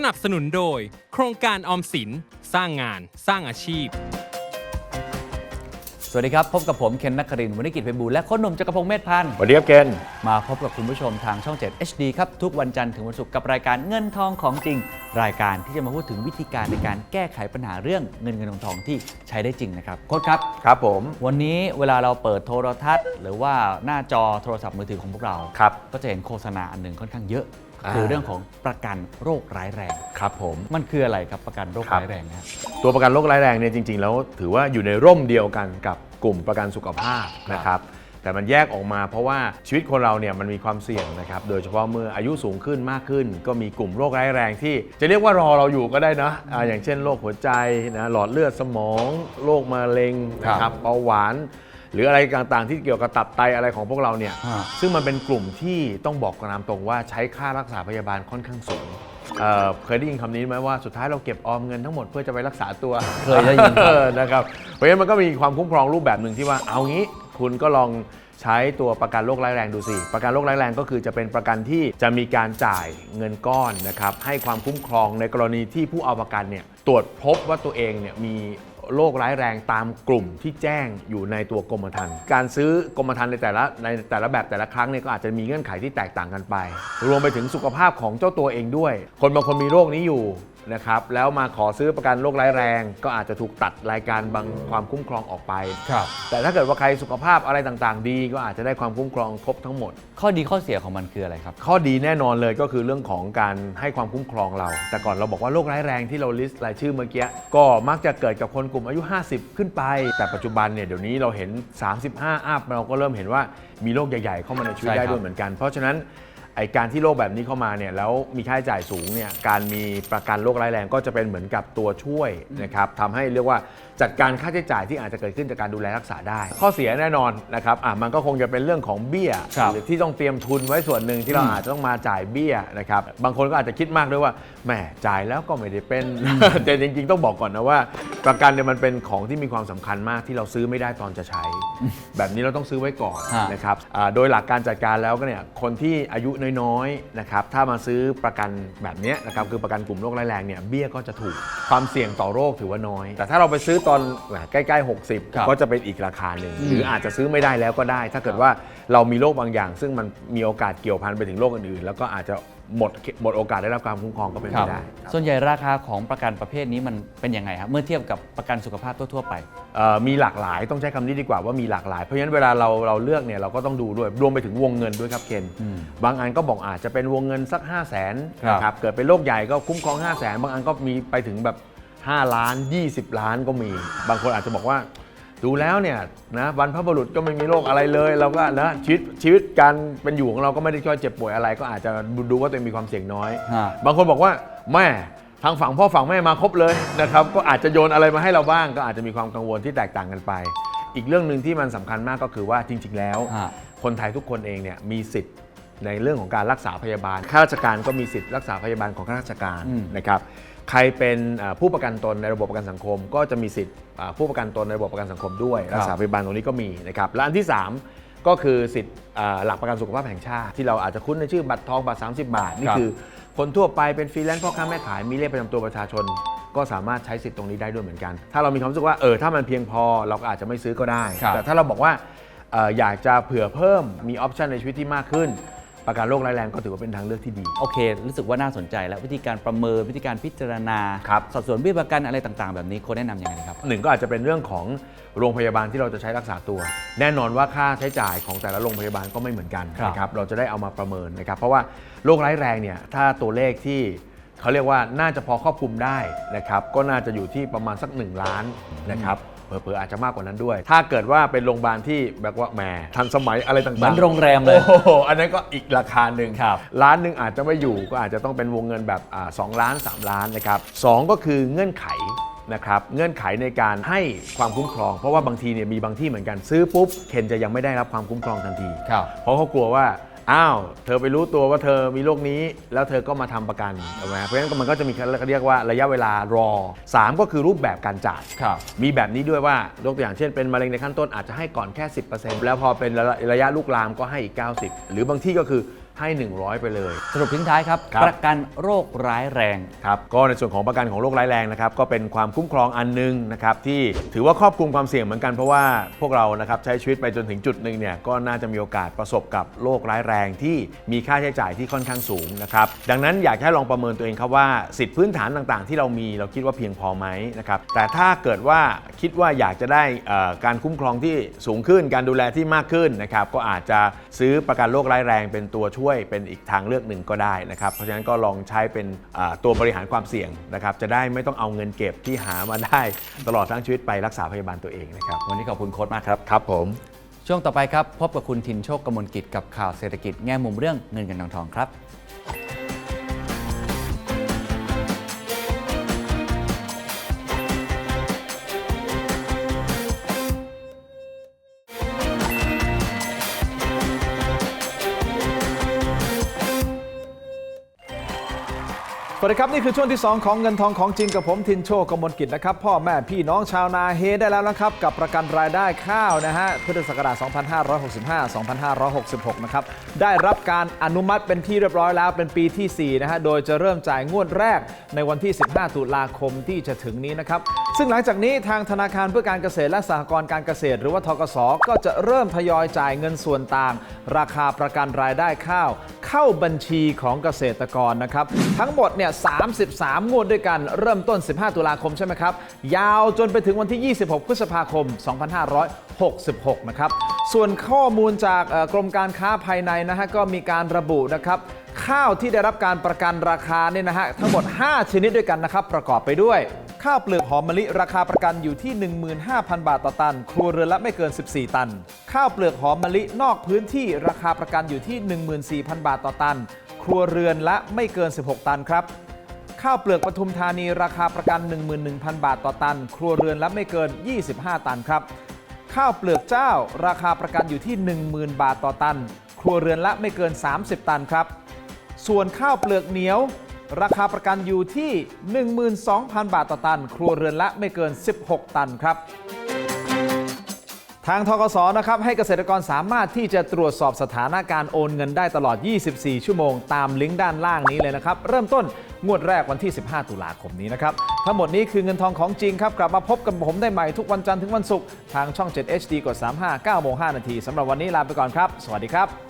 สนับสนุนโดย โครงการออมสิน สร้างงานสร้างอาชีพ สวัสดีครับ พบกับผมเคนนักครินทร์วณิกิจไพบูลย์และโค้ชหนุ่มจักรพงศ์เมธพันธ์สวัสดีครับเกณฑ์ มาพบกับคุณผู้ชมทางช่อง 7 HD ครับ ทุกวันจันทร์ถึงวันศุกร์กับรายการเงินทองของจริง รายการที่จะมาพูดถึงวิธีการในการแก้ไขปัญหาเรื่องเงินเงินทองทองที่ใช้ได้จริงนะครับโค้ชครับ ครับผม วันนี้เวลาเราเปิดโทรทัศน์ หรือว่าหน้าจอโทรศัพท์มือถือของพวกเรา ครับ ก็จะเห็นโฆษณาอันหนึ่งค่อนข้างเยอะอ่า คือเรื่องของประกันโรคร้ายแรง ครับผมมันคืออะไรครับประกันโรคครับร้ายแรงนะตัวประกันโรคร้ายแรงเนี่ยจริง ๆ แล้วถือว่าอยู่ในร่มเดียวกันกับกลุ่มประกันสุขภาพนะครับแต่มันแยกออกมาเพราะว่าชีวิตคนเราเนี่ยมันมีความเสี่ยงนะครับ โดยเฉพาะเมื่ออายุสูงขึ้นมากขึ้น ก็มีกลุ่มโรคร้ายแรงที่ จะเรียกว่ารอเราอยู่ก็ได้นะอ่าอย่างเช่นโรคหัวใจนะหลอดเลือดสมอง โรคมะเร็งนะครับเบาหวาน หรืออะไรต่างๆ ที่เกี่ยวกับตับไตอะไรของพวกเราเนี่ยอ่า ซึ่งมันเป็นกลุ่มที่ต้องบอกกันตามตรงว่าใช้ค่ารักษาพยาบาลค่อนข้างสูงเอ่อเคยได้ยินคำนี้ไหมว่าสุดท้ายเราเก็บออมเงินทั้งหมดเพื่อจะไปรักษาตัว เคยได้ยินครับ เออนะครับเพราะฉะนั้นมันก็มีความคุ้มครองรูปแบบหนึ่งที่ว่าเอางี้ คุณก็ลองใช้ตัวประกันโรคร้ายแรงดูสิ ประกันโรคร้ายแรงก็คือจะเป็นประกันที่จะมีการจ่ายเงินก้อนนะครับให้ความคุ้มครองในกรณีที่ผู้เอาประกันเนี่ยตรวจพบว่าตัวเองเนี่ยมี โรคร้ายแรงตามกลุ่มที่แจ้งอยู่ในตัวกรมธรรม์การซื้อกรมธรรม์ในแต่ละในแต่ละแบบแต่ละครั้งเนี่ยก็อาจจะมีเงื่อนไขที่แตกต่างกันไป รวมไปถึงสุขภาพของเจ้าตัวเองด้วย คนบางคนมีโรคนี้อยู่ นะครับแล้วมาขอซื้อประกันโรคร้ายแรง ก็อาจจะถูกตัดรายการบางความคุ้มครองออกไป ครับ แต่ถ้าเกิดว่าใครสุขภาพอะไรต่างๆ ดีก็อาจจะได้ความคุ้มครองครบทั้งหมด ข้อดีข้อเสียของมันคืออะไรครับ ข้อดีแน่นอนเลยก็คือเรื่องของการให้ความคุ้มครองเรา แต่ก่อนเราบอกว่าโรคร้ายแรงที่เราลิสต์รายชื่อเมื่อกี้ ก็มักจะเกิดกับคนกลุ่มอายุ 50 ขึ้นไป แต่ปัจจุบันเนี่ยเดี๋ยวนี้เราเห็น 35อัพเราก็เริ่มเห็นว่ามีโรคใหญ่ๆเข้ามาในชีวิตใช่ได้ครับ ด้วยเหมือนกัน เพราะฉะนั้น ไอการที่โรคแบบนี้เข้ามาเนี่ยแล้วมีค่าใช้จ่ายสูงเนี่ยการมีประกันโรคร้ายแรงก็จะเป็นเหมือนกับตัวช่วยนะครับทำให้เรียกว่าจัดการค่าใช้จ่ายที่อาจจะเกิดขึ้นจากการดูแลรักษาได้ ข้อเสียแน่นอนนะครับอะมันก็คงจะเป็นเรื่องของเบี้ยครับหรือที่ต้องเตรียมทุนไว้ส่วนหนึ่งที่เราอืมอาจจะต้องมาจ่ายเบี้ยนะครับบางคนก็อาจจะคิดมากด้วยว่าแหมจ่ายแล้วก็ไม่ได้เป็น แต่จริงๆ ต้องบอกก่อนนะว่า ประกันเนี่ยมันเป็นของที่มีความสำคัญมากที่เราซื้อไม่ได้ตอนจะใช้ แบบนี้เราต้องซื้อไว้ก่อนฮะนะครับอ่าโดยหลักการจัดการแล้วก็เนี่ยคนที่อายุน้อยๆนะครับถ้ามาซื้อประกันแบบเนี้ยนะครับคือประกันกลุ่มโรคร้ายแรงเนี่ยเบี้ยก็จะถูกความเสี่ยงต่อโรคถือว่าน้อย แต่ถ้าเราไปซื้อตอนแหมใกล้ๆ ครับ 60 ก็จะเป็นอีกราคาหนึ่งอืมหรืออาจจะซื้อไม่ได้แล้วก็ได้ ถ้าเกิดว่าเรามีโรคบางอย่าง ซึ่งมันมีโอกาสเกี่ยวพันไปถึงโรคอื่นๆ แล้วก็อาจจะ หมดหมดโอกาสได้รับการคุ้มครองก็เป็นครัไปบได้ครับส่วนใหญ่ราคาของประกันประเภทนี้มันเป็นยังไงครับเมื่อเทียบกับประกันสุขภาพทั่วๆไป เอ่อมีหลากหลายต้องใช้คำนี้ดีกว่าว่ามีหลากหลาย เพราะฉะนั้นเวลาเราเราเลือกเนี่ยเราก็ต้องดูด้วยรวมไปถึงวงเงินด้วยครับเคนอืมบางอันก็บอกอาจจะเป็นวงเงินสัก 5 0 0 0 0นครับ นะครับเกิดเป็นโรคใหญ่ก็คุ้มครอง 5 0 0 0 0นบางอันก็มีไปถึงแบบ 5 ล้าน 20 ล้านก็มี บางคนอาจจะบอกว่า ดูแล้วเนี่ยนะบรรพบุรุษก็ไม่มีโรคอะไรเลย เราก็นะชีวิตชีวิตการเป็นอยู่ของเราก็ไม่ได้ช่วยเจ็บป่วยอะไร ก็อาจจะดูว่าตัวเองมีความเสี่ยงน้อย ฮะ บางคนบอกว่าแม่ทางฝั่งพ่อฝั่งแม่มาครบเลยนะครับ ก็อาจจะโยนอะไรมาให้เราบ้าง ก็อาจจะมีความกังวลที่แตกต่างกันไป อีกเรื่องหนึ่งที่มันสำคัญมากก็คือว่าจริง ๆ แล้ว ฮะ คนไทยทุกคนเองเนี่ยมีสิทธิ์ในเรื่องของการรักษาพยาบาลข้าราชการก็มีสิทธิ์รักษาพยาบาลของข้าราชการอืมนะครับ ใครเป็นเอ่อผู้ประกันตนในระบบประกันสังคม ก็จะมีสิทธิ์อ่าผู้ประกันตนในระบบประกันสังคมด้วยรักษาพยาบาลตรงนี้ก็มีนะครับและอันที่ 3 ก็คือสิทธิ์อ่าหลักประกันสุขภาพแห่งชาติ ที่เราอาจจะคุ้นในชื่อบัตรทองบัตร30 บาทนี่ครับคือ คนทั่วไปเป็นฟรีแลนซ์พ่อค้าแม่ขายมีเลขประจำตัวประชาชน ก็สามารถใช้สิทธิ์ตรงนี้ได้ด้วยเหมือนกัน ถ้าเรามีความรู้สึกว่าเออถ้ามันเพียงพอเราก็อาจจะไม่ซื้อก็ได้ครับแต่ถ้าเราบอกว่าเอ่ออยากจะเผื่อเพิ่มมีออปชันในชีวิตที่มากขึ้น ประกันโรคร้ายแรงก็ถือว่าเป็นทางเลือกที่ดี โอเค รู้สึกว่าน่าสนใจแล้ววิธีการประเมินวิธีการพิจารณา ครับ สัดส่วนเบี้ยประกันอะไรต่างๆ แบบนี้โค้ชแนะนำยังไงดีครับ หนึ่งก็อาจจะเป็นเรื่องของโรงพยาบาลที่เราจะใช้รักษาตัว แน่นอนว่าค่าใช้จ่ายของแต่ละโรงพยาบาลก็ไม่เหมือนกันครับ นะครับเราจะได้เอามาประเมินนะครับ เพราะว่าโรคร้ายแรงเนี่ยถ้าตัวเลขที่เขาเรียกว่าน่าจะพอครอบคลุมได้นะครับก็น่าจะอยู่ที่ประมาณสัก 1 ล้านนะครับ เผลอๆอาจจะมากกว่านั้นด้วย ถ้าเกิดว่าเป็นโรงพยาบาลที่แบบว่าแหมทันสมัยอะไรต่างๆเหมือนโรงแรมเลย โอ้โหอันนั้นก็อีกราคาหนึ่งครับล้านหนึ่งอาจจะไม่อยู่ก็อาจจะต้องเป็นวงเงินแบบอ่าสองล้าน 3 ล้านนะครับสองก็คือเงื่อนไขนะครับเงื่อนไขในการให้ความคุ้มครอง เพราะว่าบางทีเนี่ยมีบางที่เหมือนกันซื้อปุ๊บเคนจะยังไม่ได้รับความคุ้มครองทันทีครับเพราะเขากลัวว่า อ้าว เธอไปรู้ตัวว่าเธอมีโรคนี้ แล้วเธอก็มาทำประกันถูกไหมเพราะฉะนั้นมันก็จะมีเขาเรียกว่าระยะเวลารอ 3 ก็คือรูปแบบการจ่ายครับมีแบบนี้ด้วยว่ายกตัวอย่างเช่นเป็นมะเร็งในขั้นต้นอาจจะให้ก่อนแค่ 10%แล้วพอเป็นระระยะลุกลามก็ให้อีก 90 หรือบางที่ก็คือ ให้ 100 ไปเลย สรุปทิ้งท้ายครับ ครับ ประกันโรคร้ายแรง ครับก็ในส่วนของประกันของโรคร้ายแรงนะครับก็เป็นความคุ้มครองอันหนึงนะครับที่ถือว่าครอบคลุมความเสี่ยงเหมือนกันเพราะว่าพวกเรานะครับใช้ชีวิตไปจนถึงจุดหนึ่งเนี่ยก็น่าจะมีโอกาสประสบกับโรคร้ายแรงที่มีค่าใช้จ่ายที่ค่อนข้างสูงนะครับดังนั้นอยากให้ลองประเมินตัวเองครับว่าสิทธิพื้นฐานต่างๆ ที่เรามีเราคิดว่าเพียงพอไหมนะครับแต่ถ้าเกิดว่าคิดว่าอยากจะได้เอ่อการคุ้มครองที่สูงขึ้น การดูแลที่มากขึ้นนะครับก็อาจจะซื้อประกันโรคร้ายแรงเป็นตัวช่วยเป็นอีกทางเลือกหนึ่งก็ได้นะครับ เพราะฉะนั้นก็ลองใช้เป็นอ่าตัวบริหารความเสี่ยงนะครับ จะได้ไม่ต้องเอาเงินเก็บที่หามาได้ตลอดทั้งชีวิตไปรักษาพยาบาลตัวเองนะครับ วันนี้ขอบคุณโค้ดมากครับ ครับผม ช่วงต่อไปครับ พบกับคุณทินโชคกมลกิจกับข่าวเศรษฐกิจแง่มุมเรื่องเงินกันทองทองครับ สวัสดีครับ นี่คือช่วงที่ 2 ของเงินทองของจริงกับผมทินโชคกมลกิจนะครับ พ่อแม่พี่น้องชาวนาเฮได้แล้วนะครับ กับประกันรายได้ข้าวนะฮะพุทธศักราช 2565 2566 นะครับ ได้รับการอนุมัติเป็นที่เรียบร้อยแล้วเป็นปีที่ 4 นะฮะ โดยจะเริ่มจ่ายงวดแรกในวันที่ 15 ตุลาคมที่จะถึงนี้นะครับ ซึ่งหลังจากนี้ทางธนาคารเพื่อการเกษตรและสหกรณ์การเกษตร หรือว่าทกสก็จะเริ่มทยอยจ่ายเงินส่วนต่าง ราคาประกันรายได้ข้าวเข้าบัญชีของเกษตรกรนะครับ ทั้งหมดเนี่ย 33 งวดด้วยกันเริ่มต้น 15 ตุลาคมใช่ไหมครับ ยาวจนไปถึงวันที่ 26 พฤษภาคม 2566 นะครับ ส่วนข้อมูลจากกรมการค้าภายในนะฮะก็มีการระบุนะครับข้าวที่ได้รับการประกันราคาเนี่ยนะฮะทั้งหมด 5 ชนิดด้วยกันนะครับ ประกอบไปด้วย ข้าวเปลือกหอมมะลิราคาประกันอยู่ที่ 15,000 บาทต่อตัน ครัวเรือนละไม่เกิน 14 ตัน ข้าวเปลือกหอมมะลินอกพื้นที่ราคาประกันอยู่ที่ 14,000 บาทต่อตัน ครัวเรือนละไม่เกิน 16 ตันครับ ข้าวเปลือกปทุมธานีราคาประกัน 11,000 บาทต่อตัน ครัวเรือนละไม่เกิน 25 ตันครับ ข้าวเปลือกเจ้า ราคาประกันอยู่ที่ 10,000 บาทต่อตัน ครัวเรือนละไม่เกิน 30 ตันครับ ส่วนข้าวเปลือกเหนียว ราคาประกันอยู่ที่ 12,000 บาทต่อตัน ครัวเรือนละไม่เกิน 16 ตันครับ ทางทกสนะครับให้เกษตรกรสามารถที่จะตรวจสอบสถานะการโอนเงินได้ตลอด 24 ชั่วโมง ตามลิงก์ด้านล่างนี้เลยนะครับ เริ่มต้นงวดแรกวันที่ 15 ตุลาคมนี้นะครับ ทั้งหมดนี้คือเงินทองของจริงครับ กลับมาพบกับผมได้ใหม่ทุกวันจันทร์ถึงวันศุกร์ทางช่อง 7 HD กด 35 9โมง5นาทีสำหรับวันนี้ลาไปก่อนครับ สวัสดีครับ